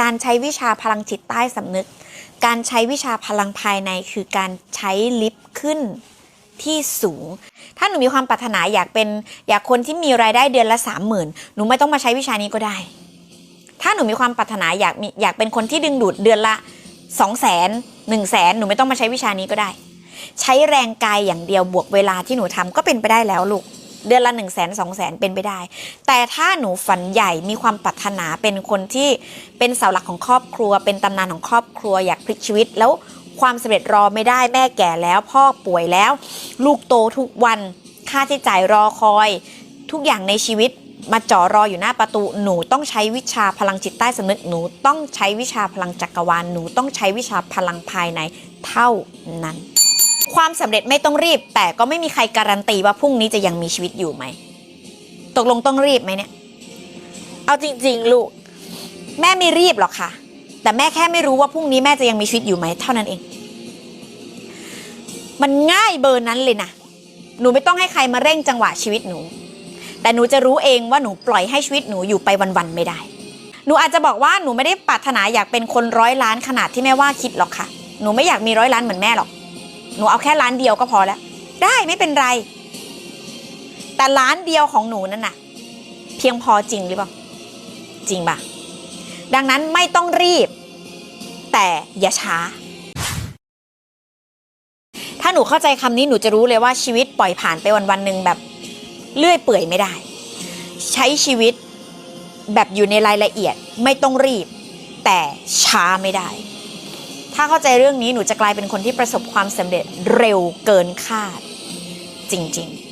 การใช้วิชาพลังจิตใต้สำนึก การใช้วิชาพลังภายในคือการใช้ลิฟต์ขึ้นที่สูง ถ้าหนูมีความปรารถนาอยากเป็นอยากคนที่มีรายได้เดือนละสามหมื่นหนูไม่ต้องมาใช้วิชานี้ก็ได้ ถ้าหนูมีความปรารถนาอยากมีอยากเป็นคนที่ดึงดูดเดือนละสองแสนหนึ่งแสนหนูไม่ต้องมาใช้วิชานี้ก็ได้ ใช้แรงกายอย่างเดียวบวกเวลาที่หนูทำก็เป็นไปได้แล้วลูก เดือนละ1นึ่งแสนสองแสนเป็นไปได้ แต่ถ้าหนูฝันใหญ่มีความปรารถนาเป็นคนที่เป็นเสาหลักของครอบครัว เป็นตำนานของครอบครัวอยากพลิกชีวิต แล้วความสำเร็จรอไม่ได้แม่แก่แล้ว พ่อป่วยแล้ว ลูกโตทุกวันค่าใช้จ่ายรอคอย ทุกอย่างในชีวิตมาจ่อรออยู่หน้าประตูหนูต้องใช้วิชาพลังจิตใต้สำนึกหนูต้องใช้วิชาพลังจักรวาลหนูต้องใช้วิชาพลังภายในเท่านั้น ความสำเร็จไม่ต้องรีบ แต่ก็ไม่มีใครการันตีว่าพรุ่งนี้จะยังมีชีวิตอยู่ไหม ตกลงต้องรีบไหมเนี่ย เอาจริง ๆ ลูก แม่ไม่รีบหรอกค่ะ แต่แม่แค่ไม่รู้ว่าพรุ่งนี้แม่จะยังมีชีวิตอยู่ไหมเท่านั้นเอง มันง่ายเบอร์นั้นเลยนะหนูไม่ต้องให้ใครมาเร่งจังหวะชีวิตหนู แต่หนูจะรู้เองว่าหนูปล่อยให้ชีวิตหนูอยู่ไปวันๆไม่ได้ หนูอาจจะบอกว่าหนูไม่ได้ปรารถนาอยากเป็นคนร้อยล้านขนาดที่แม่ว่าคิดหรอกค่ะ หนูไม่อยากมีร้อยล้านเหมือนแม่หรอก หนูเอาแค่ล้านเดียวก็พอแล้ว ได้ไม่เป็นไร แต่ล้านเดียวของหนูนั่นน่ะ เพียงพอจริงหรือเปล่า จริงปะดังนั้นไม่ต้องรีบ แต่อย่าช้า ถ้าหนูเข้าใจคำนี้หนูจะรู้เลยว่าชีวิตปล่อยผ่านไปวันวันหนึ่งแบบเลื่อยเปื่อยไม่ได้ ใช้ชีวิตแบบอยู่ในรายละเอียดไม่ต้องรีบ แต่ช้าไม่ได้ ถ้าเข้าใจเรื่องนี้หนูจะกลายเป็นคนที่ประสบความสำเร็จเร็วเกินคาดจริง ๆ